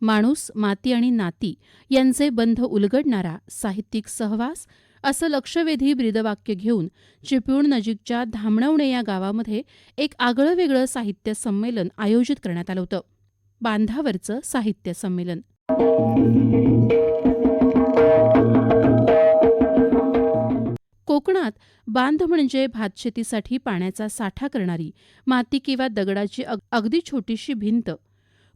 माणूस माती आणि नाती यांचे बंध उलगडणारा साहित्यिक सहवास असं लक्षवेधी ब्रीदवाक्य घेऊन चिपळूण नजीकच्या धामणवणे या गावामध्ये एक आगळं वेगळं साहित्य संमेलन आयोजित करण्यात आलं होतं. बांधावरचं साहित्य संमेलन. कोकणात बांध म्हणजे भातशेतीसाठी पाण्याचा साठा करणारी माती किंवा दगडाची अगदी छोटीशी भिंत.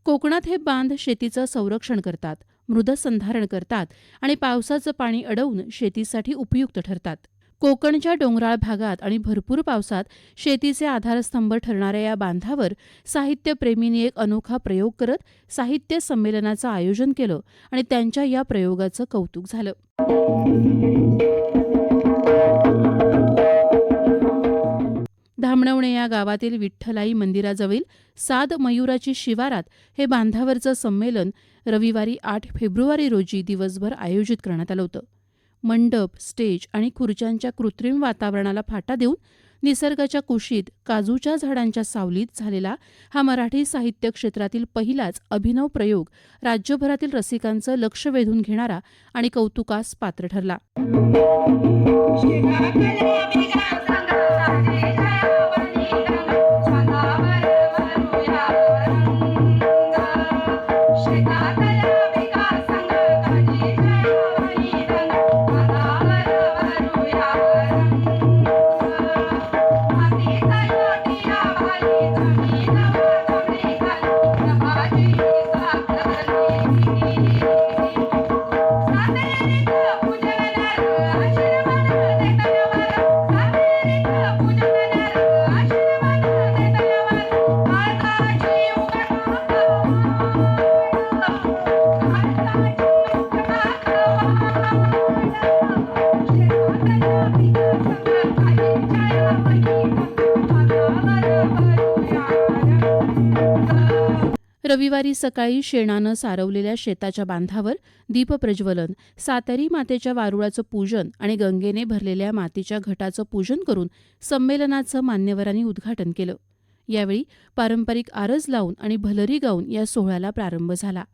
कोकणात हे बांध शेतीचं संरक्षण करतात मृदसंधारण करतात आणि पावसाचं पाणी अडवून शेतीसाठी उपयुक्त ठरतात. कोकणच्या डोंगराळ भागात आणि भरपूर पावसात शेतीचे आधारस्तंभ ठरणाऱ्या या बांधावर साहित्यप्रेमींनी एक अनोखा प्रयोग करत साहित्य संमेलनाचं आयोजन केलं आणि त्यांच्या या प्रयोगाचं कौतुक झालं. धामणवणे या गावातील विठ्ठलाई मंदिराजवळील साद मयुराची शिवारात हे बांधावरचं संमेलन रविवारी आठ फेब्रुवारी रोजी दिवसभर आयोजित करण्यात आलं होतं. मंडप स्टेज आणि खुर्च्यांच्या कृत्रिम वातावरणाला फाटा देऊन निसर्गाच्या कुशीत काजूच्या झाडांच्या सावलीत झालेला हा मराठी साहित्य क्षेत्रातील पहिलाच अभिनव प्रयोग राज्यभरातील रसिकांचं लक्ष वेधून घेणारा आणि कौतुकास पात्र ठरला. रविवारी सकाळी शेणानं सारवलेल्या शेताच्या बांधावर दीपप्रज्वलन सातारी मातेच्या वारुळाचं पूजन आणि गंगेने भरलेल्या मातीच्या घटाचं पूजन करून संमेलनाचं मान्यवरांनी उद्घाटन केलं. यावेळी पारंपरिक आरज लावून आणि भलरी गाऊन या सोहळ्याला प्रारंभ झाला.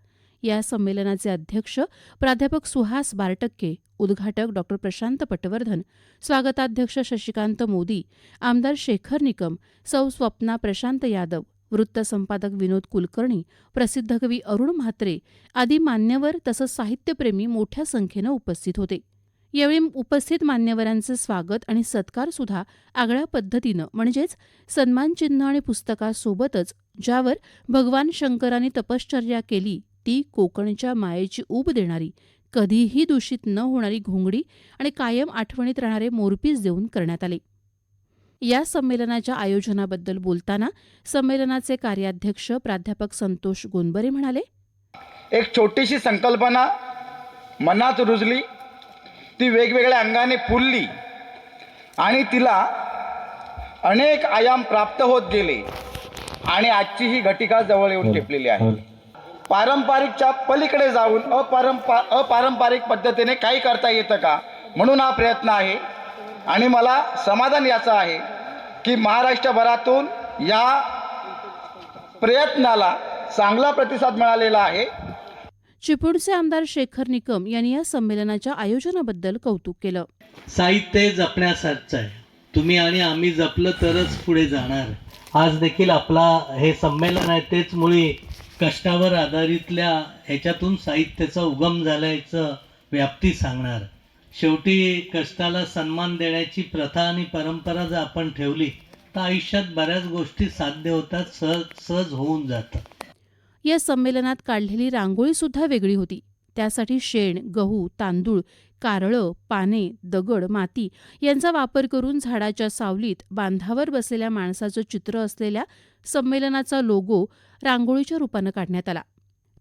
या संमेलनाचे अध्यक्ष प्राध्यापक सुहास बारटक्के उद्घाटक डॉ. प्रशांत पटवर्धन स्वागताध्यक्ष शशिकांत मोदी आमदार शेखर निकम सौ स्वप्ना प्रशांत यादव वृत्तसंपादक विनोद कुलकर्णी प्रसिद्ध कवी अरुण म्हात्रे आदी मान्यवर तसंच साहित्यप्रेमी मोठ्या संख्येनं उपस्थित होते. यावेळी उपस्थित मान्यवरांचे स्वागत आणि सत्कार सुद्धा आगळ्या पद्धतीनं म्हणजेच सन्मानचिन्ह आणि पुस्तकासोबतच ज्यावर भगवान शंकरांनी तपश्चर्या केली ती कोकणच्या मायेची ऊब देणारी कधीही दूषित न होणारी घोंगडी आणि कायम आठवणीत राहणारे मोरपीस देऊन करण्यात आले. या संमेलनाच्या आयोजनाबद्दल बोलताना संमेलनाचे कार्याध्यक्ष प्राध्यापक संतोष गोंबरे म्हणाले एक छोटीशी संकल्पना मनात रुजली ती वेगवेगळ्या अंगाने फुलली आणि तिला अनेक आयाम प्राप्त होत गेले आणि आजची ही घटिका जवळ येऊन टिपलेली आहे. पारंपरिकच्या पलीकडे जाऊन अपारंपा अपारंपरिक पद्धतीने काही करता येतं का? म्हणून हा प्रयत्न आहे. आणि मला समाधान याचं आहे की महाराष्ट्रभरातून या प्रयत्नाला चांगला प्रतिसाद मिळालेला आहे. चिपळूणचे आमदार शेखर निकम यांनी या संमेलनाच्या आयोजनाबद्दल कौतुक केलं. साहित्य हे जपण्यासारखं आहे. तुम्ही आणि आम्ही जपलं तरच पुढे जाणार. आज देखील आपला हे संमेलन आहे तेच मुळी कष्टावर आधारितल्या ह्याच्यातून साहित्याचा उगम झाल्याचं व्याप्ती सांगणार. शेवटी कष्टाला सन्मान देण्याची प्रथा आणि परंपरा जर आपण ठेवली तर आयुष्यात बऱ्याच गोष्टी साध्य होतात सहज सहज होऊन जातात. या संमेलनात काढलेली रांगोळी सुद्धा वेगळी होती. त्यासाठी शेण गहू तांदूळ कारळं पाने दगड माती यांचा वापर करून झाडाच्या सावलीत बांधावर बसलेल्या माणसाचं चित्र असलेल्या संमेलनाचा लोगो रांगोळीच्या रूपानं काढण्यात आला.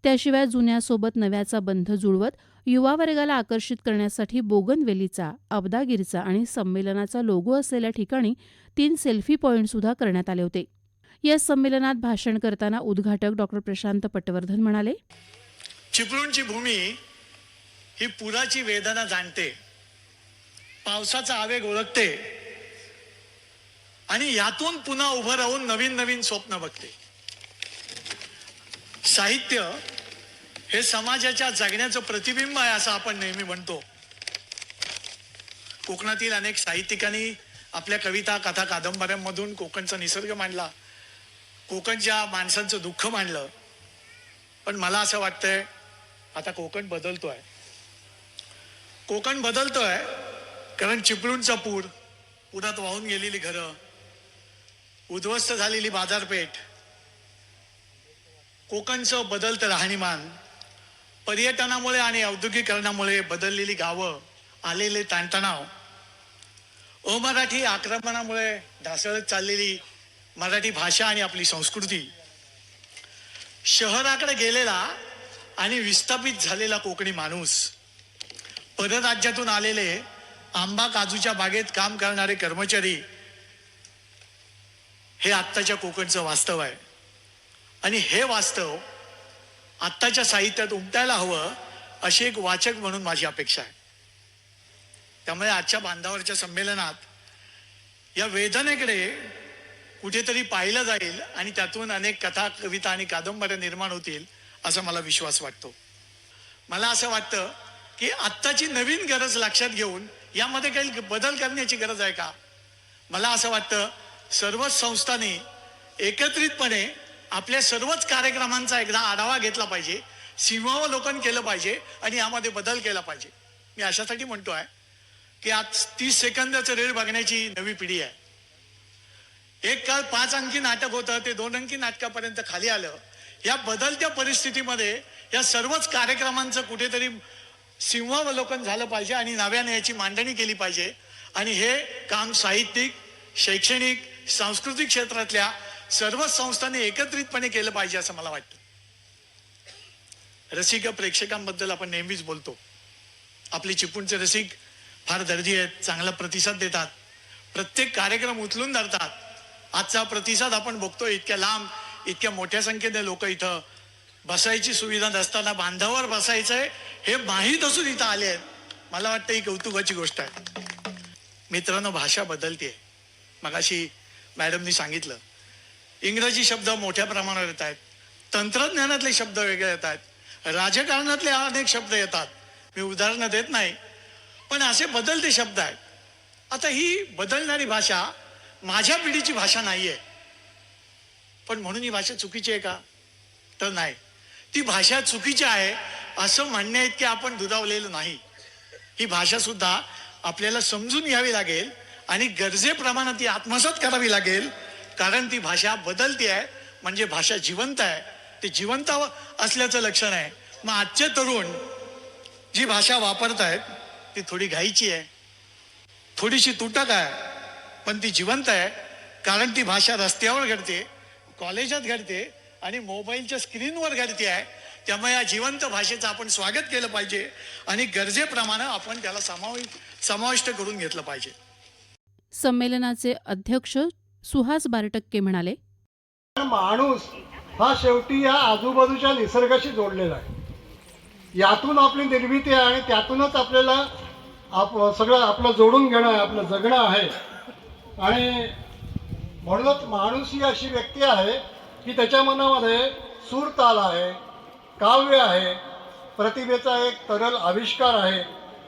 त्याशिवाय जुन्यासोबत नव्याचा बंध जुळवत युवा वर्गाला आकर्षित करण्यासाठी बोगनवेलीचा अबदागिरीचा आणि संमेलनाचा लोगो असलेल्या ठिकाणी तीन सेल्फी पॉईंट सुद्धा करण्यात आले होते. या संमेलनात भाषण करताना उद्घाटक डॉक्टर प्रशांत पटवर्धन म्हणाले चिपळूणची भूमी ही पुराची वेदना जाणते. पावसाचा आवेग ओळखते. आणि यातून पुन्हा उभं राहून नवीन नवीन स्वप्न बघते. साहित्य हे समाजाच्या जगण्याचं प्रतिबिंब आहे असं आपण नेहमी म्हणतो. कोकणातील अनेक साहित्यिकांनी आपल्या कविता कथा कादंबऱ्यांमधून कोकणचा निसर्ग मांडला. कोकणच्या माणसांचं दुःख मांडलं. पण मला असं वाटतंय आता कोकण बदलतोय. कोकण बदलतोय कारण चिपळूणचा पूर पुरात वाहून गेलेली घरं उद्ध्वस्त झालेली बाजारपेठ कोकणचं बदलतं राहणीमान पर्यटनामुळे आणि औद्योगिकरणामुळे बदललेली गावं आलेले ताणतणाव. अमराठी आक्रमणामुळे ढासळत चाललेली मराठी भाषा आणि आपली संस्कृती. शहराकडे गेलेला आणि विस्थापित झालेला कोकणी माणूस. परराज्यातून आलेले आंबा काजूच्या बागेत काम करणारे कर्मचारी. हे आत्ताच्या कोकणचं वास्तव आहे. आणि हे वास्तव आत्ताच्या साहित्यात उमटायला हवं अशी एक वाचक म्हणून माझी अपेक्षा आहे. त्यामुळे आजच्या बांधावरच्या संमेलनात या वेदनेकडे कुठेतरी पाहिलं जाईल आणि त्यातून अनेक कथा कविता आणि कादंबऱ्या निर्माण होतील असा मला विश्वास वाटतो. मला असं वाटतं की आत्ताची नवीन गरज लक्षात घेऊन यामध्ये काही बदल करण्याची गरज आहे का? मला असं वाटतं सर्वच संस्थांनी एकत्रितपणे आपल्या सर्वच कार्यक्रमांचा एकदा आढावा घेतला पाहिजे सीमावलोकन केलं पाहिजे आणि यामध्ये बदल केला पाहिजे. मी अशासाठी म्हणतो आहे की आज तीस सेकंदाचं रेल बघण्याची नवी पिढी आहे. एक काळ पाच अंकी नाटक होतं ते दोन अंकी नाटकापर्यंत खाली आलं. या बदलत्या परिस्थितीमध्ये या सर्वच कार्यक्रमांचं कुठेतरी सिंहावलोकन झालं पाहिजे आणि नव्याने याची मांडणी केली पाहिजे. आणि हे काम साहित्यिक शैक्षणिक सांस्कृतिक क्षेत्रातल्या सर्वच संस्थांनी एकत्रितपणे केलं पाहिजे असं मला वाटतं. रसिक प्रेक्षकांबद्दल आपण नेहमीच बोलतो. आपले चिपळूणचे रसिक फार दर्दी आहेत चांगला प्रतिसाद देतात. प्रत्येक कार्यक्रम उचलून धरतात. आजचा प्रतिसाद आपण बघतो इतक्या लांब इतक्या मोठ्या संख्येने लोक इथं बसायची सुविधा नसताना बांधावर बसायचंय हे माहीत असून इथं आले आहेत. मला वाटतं ही कौतुकाची गोष्ट आहे. मित्रांनो भाषा बदलते मगाशी मॅडमनी सांगितलं इंग्रजी शब्द मोठ्या प्रमाणावर येत आहेत. तंत्रज्ञानातले शब्द वेगळे येत आहेत. राजकारणातले अनेक शब्द येतात. मी उदाहरणं देत नाही पण असे बदलते शब्द आहेत. आता ही बदलणारी भाषा माझ्या पिढीची भाषा नाही आहे पण म्हणून ही भाषा चुकीची आहे का? तर नाही. ती भाषा चुकीची आहे असं म्हणण्या इतके आपण दुरावलेलं नाही. ही भाषा सुद्धा आपल्याला समजून घ्यावी लागेल आणि गरजेप्रमाणे ती आत्मसात करावी लागेल कारण ती भाषा बदलते आहे म्हणजे भाषा जिवंत आहे. ते जिवंत असल्याचं लक्षण आहे. मग आजचे तरुण जी भाषा वापरत आहेत ती थोडी घाईची आहे. थोडीशी तुटक आहे पण ती जिवंत आहे. कारण ती भाषा रस्त्यावर घडते कॉलेजात घडते आणि मोबाईलच्या स्क्रीनवर घडते आहे. त्यामुळे या जिवंत भाषेचं आपण स्वागत केलं पाहिजे आणि गरजेप्रमाणे आपण त्याला समाविष्ट समाविष्ट करून घेतलं पाहिजे. संमेलनाचे अध्यक्ष सुहास बारटक्के म्हणाले माणूस हा शेवटी या आजूबाजूच्या निसर्गाशी जोडलेला आहे. यातून आपली निर्मिती आहे आणि त्यातूनच आपल्याला आप सगळं आपलं जोडून घेणं आहे आपलं जगणं आहे. आणि म्हणूनच माणूस ही अशी व्यक्ती आहे की त्याच्या मनामध्ये सूरताल आहे काव्य आहे प्रतिभेचा एक तरल आविष्कार आहे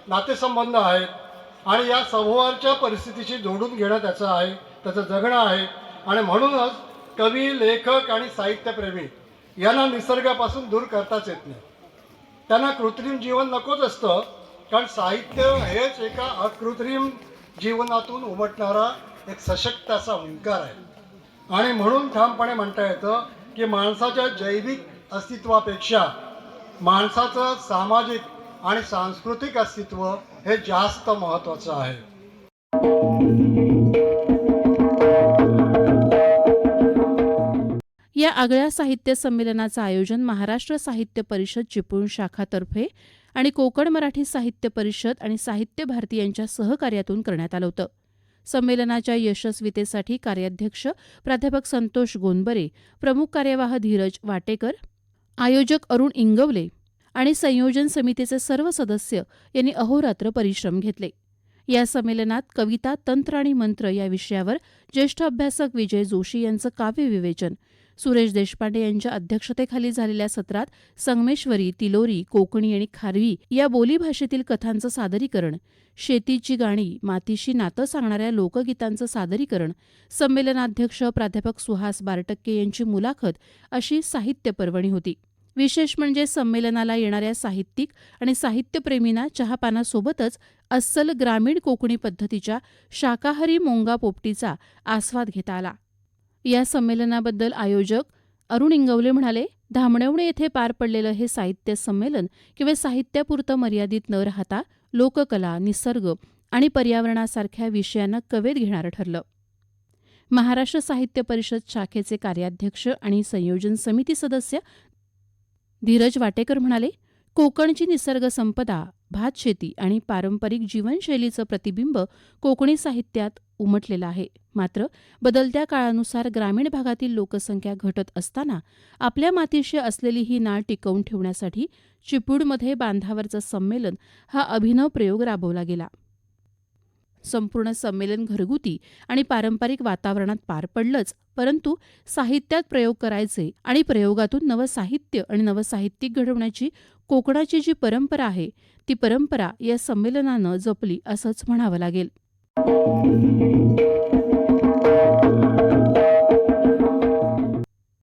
नातेसंबंध आहेत आणि या समूहाच्या परिस्थितीशी जोडून घेणं त्याचं आहे. त्याचं जगणं आहे. आणि म्हणूनच कवी लेखक आणि साहित्यप्रेमी यांना निसर्गापासून दूर करताच येत नाही. त्यांना कृत्रिम जीवन नकोच असतं कारण साहित्य हेच एका अकृत्रिम जीवनातून उमटणारा एक सशक्त असा ओंकार आहे. आणि म्हणून ठामपणे म्हणता येतं की माणसाच्या जैविक अस्तित्वापेक्षा माणसाचं सामाजिक आणि सांस्कृतिक अस्तित्व हे जास्त महत्त्वाचं आहे. या आगळ्या साहित्य संमेलनाचं आयोजन महाराष्ट्र साहित्य परिषद चिपळूण शाखातर्फे आणि कोकण मराठी साहित्य परिषद आणि साहित्य भारती यांच्या सहकार्यातून करण्यात आलं होतं. संमेलनाच्या यशस्वीतेसाठी कार्याध्यक्ष प्राध्यापक संतोष गोंदबरे प्रमुख कार्यवाह धीरज वाटेकर आयोजक अरुण इंगवले आणि संयोजन समितीचे सर्व सदस्य यांनी अहोरात्र परिश्रम घेतले. या संमेलनात कविता तंत्र आणि मंत्र या विषयावर ज्येष्ठ अभ्यासक विजय जोशी यांचं काव्य विवेचन सुरेश देशपांडे यांच्या अध्यक्षतेखाली झालेल्या सत्रात संगमेश्वरी तिलोरी कोकणी आणि खारवी या बोलीभाषेतील कथांचं सादरीकरण शेतीची गाणी मातीशी नातं सांगणाऱ्या लोकगीतांचं सादरीकरण संमेलनाध्यक्ष प्राध्यापक सुहास बारटक्के यांची मुलाखत अशी साहित्य पर्वणी होती. विशेष म्हणजे संमेलनाला येणाऱ्या साहित्यिक आणि साहित्यप्रेमींना चहापानासोबतच अस्सल ग्रामीण कोकणी पद्धतीच्या शाकाहारी मोंगा पोपटीचा आस्वाद घेता आला. या संमेलनाबद्दल आयोजक अरुण इंगवले म्हणाले धामणवणे येथे पार पडलेलं हे साहित्य संमेलन किंवा साहित्यापुरतं मर्यादित न राहता लोककला निसर्ग आणि पर्यावरणासारख्या विषयांना कवेत घेणारं ठरलं. महाराष्ट्र साहित्य परिषद शाखेचे कार्याध्यक्ष आणि संयोजन समिती सदस्य धीरज वाटेकर म्हणाले कोकणची निसर्ग संपदा भातशेती आणि पारंपरिक जीवनशैलीचं प्रतिबिंब कोकणी साहित्यात उमटलेलं आहे. मात्र बदलत्या काळानुसार ग्रामीण भागातील लोकसंख्या घटत असताना आपल्या मातीशी असलेली ही नाळ टिकवून ठेवण्यासाठी चिपळूणमध्ये बांधावरचं संमेलन हा अभिनव प्रयोग राबवला गेला. संपूर्ण संमेलन घरगुती आणि पारंपरिक वातावरणात पार पडलंच परंतु साहित्यात प्रयोग करायचे आणि प्रयोगातून नवं साहित्य आणि नवं साहित्यिक घडवण्याची कोकणाची जी परंपरा आहे ती परंपरा या संमेलनानं जपली असंच म्हणावं लागेल. Thank you.